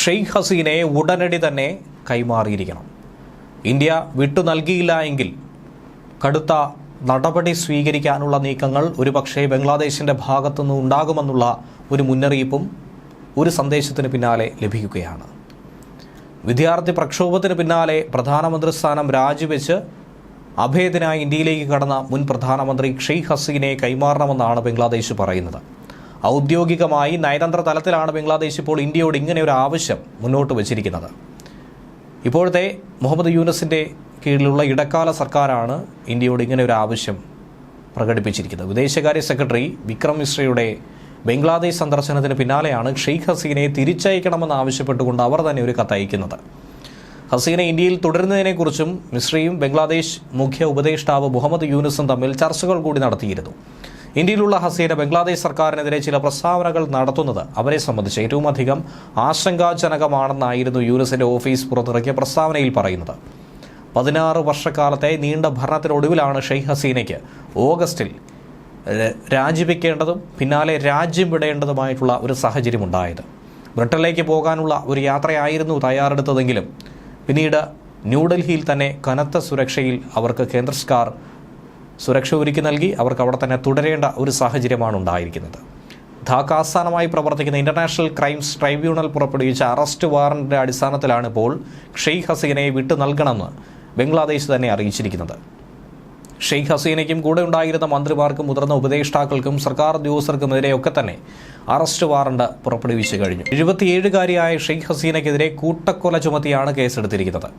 ഷെയ്ഖ് ഹസീനയെ ഉടനടി തന്നെ കൈമാറിയിരിക്കണം. ഇന്ത്യ വിട്ടു നൽകിയില്ല എങ്കിൽ കടുത്ത നടപടി സ്വീകരിക്കാനുള്ള നീക്കങ്ങൾ ഒരുപക്ഷേ ബംഗ്ലാദേശിന്റെ ഭാഗത്തുനിന്ന് ഉണ്ടാകുമെന്നുള്ള ഒരു മുന്നറിയിപ്പും ഒരു സന്ദേശത്തിന് പിന്നാലെ ലഭിക്കുകയാണ്. വിദ്യാർത്ഥി പ്രക്ഷോഭത്തിന് പിന്നാലെ പ്രധാനമന്ത്രി സ്ഥാനം രാജിവെച്ച് അഭേദനായി ഇന്ത്യയിലേക്ക് കടന്ന മുൻ പ്രധാനമന്ത്രി ഷെയ്ഖ് ഹസീനയെ കൈമാറണമെന്നാണ് ബംഗ്ലാദേശ് പറയുന്നത്. ഔദ്യോഗികമായി നയതന്ത്ര തലത്തിലാണ് ബംഗ്ലാദേശ് ഇപ്പോൾ ഇന്ത്യയോട് ഇങ്ങനെ ഒരു ആവശ്യം മുന്നോട്ട് വച്ചിരിക്കുന്നത്. ഇപ്പോഴത്തെ മുഹമ്മദ് യൂനസിന്റെ കീഴിലുള്ള ഇടക്കാല സർക്കാരാണ് ഇന്ത്യയോട് ഇങ്ങനെ ഒരു ആവശ്യം പ്രകടിപ്പിച്ചിരിക്കുന്നത്. വിദേശകാര്യ സെക്രട്ടറി വിക്രം മിശ്രയുടെ ബംഗ്ലാദേശ് സന്ദർശനത്തിന് പിന്നാലെയാണ് ഷെയ്ഖ് ഹസീനയെ തിരിച്ചയക്കണമെന്ന് ആവശ്യപ്പെട്ടുകൊണ്ട് അവർ തന്നെ ഒരു കത്തയക്കുന്നത് ഹസീന ഇന്ത്യയിൽ തുടരുന്നതിനെക്കുറിച്ചും മിശ്രയും ബംഗ്ലാദേശ് മുഖ്യ ഉപദേഷ്ടാവ് മുഹമ്മദ് യൂനുസും തമ്മിൽ ചർച്ചകൾ കൂടി നടത്തിയിരുന്നു. ഇന്ത്യയിലുള്ള ഹസീന ബംഗ്ലാദേശ് സർക്കാരിനെതിരെ ചില പ്രസ്താവനകൾ നടത്തുന്നത് അവരെ സംബന്ധിച്ച് ഏറ്റവും അധികം ആശങ്കാജനകമാണെന്നായിരുന്നു യൂനുസിന്റെ ഓഫീസ് പുറത്തിറക്കിയ പ്രസ്താവനയിൽ പറയുന്നത്. പതിനാറ് വർഷക്കാലത്തെ നീണ്ട ഭരണത്തിനൊടുവിലാണ് ഷെയ്ഖ് ഹസീനയ്ക്ക് ഓഗസ്റ്റിൽ രാജിവെക്കേണ്ടതും പിന്നാലെ രാജ്യം വിടേണ്ടതുമായിട്ടുള്ള ഒരു സാഹചര്യമുണ്ടായത്. ബ്രിട്ടനിലേക്ക് പോകാനുള്ള ഒരു യാത്രയായിരുന്നു തയ്യാറെടുത്തതെങ്കിലും പിന്നീട് ന്യൂഡൽഹിയിൽ തന്നെ കനത്ത സുരക്ഷയിൽ അവർക്ക് കേന്ദ്ര സർക്കാർ സുരക്ഷ ഒരുക്കി നൽകി അവർക്ക് അവിടെ തന്നെ തുടരേണ്ട ഒരു സാഹചര്യമാണ് ഉണ്ടായിരിക്കുന്നത്. ധാക്ക ആസ്ഥാനമായി പ്രവർത്തിക്കുന്ന ഇന്റർനാഷണൽ ക്രൈംസ് ട്രൈബ്യൂണൽ പുറപ്പെടുവിച്ച അറസ്റ്റ് വാറന്റിന്റെ അടിസ്ഥാനത്തിലാണ് ഇപ്പോൾ ഷെയ്ഖ് ഹസീനയെ വിട്ടു നൽകണമെന്ന് ബംഗ്ലാദേശ് തന്നെ അറിയിച്ചിരിക്കുന്നത്. ഷെയ്ഖ് ഹസീനയ്ക്കും കൂടെ ഉണ്ടായിരുന്ന മന്ത്രിമാർക്കും മുതിർന്ന ഉപദേഷ്ടാക്കൾക്കും സർക്കാർ ഉദ്യോഗസ്ഥർക്കുമെതിരെയൊക്കെ തന്നെ അറസ്റ്റ് വാറണ്ട് പുറപ്പെടുവിച്ചു കഴിഞ്ഞു. എഴുപത്തിയേഴുകാരിയായ ഷെയ്ഖ് ഹസീനയ്ക്കെതിരെ കൂട്ടക്കൊല ചുമത്തിയാണ് കേസെടുത്തിരിക്കുന്നത്.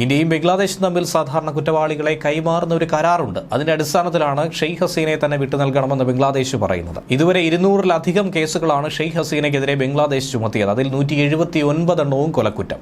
ഇന്ത്യയും ബംഗ്ലാദേശും തമ്മിൽ സാധാരണ കുറ്റവാളികളെ കൈമാറുന്ന ഒരു കരാറുണ്ട്. അതിന്റെ അടിസ്ഥാനത്തിലാണ് ഷെയ്ഖ് ഹസീനെ തന്നെ വിട്ടു നൽകണമെന്ന് ബംഗ്ലാദേശ് പറയുന്നത്. ഇതുവരെ ഇരുന്നൂറിലധികം കേസുകളാണ് ഷെയ്ഖ് ഹസീനയ്ക്കെതിരെ ബംഗ്ലാദേശ് ചുമത്തിയത്. അതിൽ നൂറ്റി എഴുപത്തി ഒൻപത് എണ്ണവും കൊലക്കുറ്റം.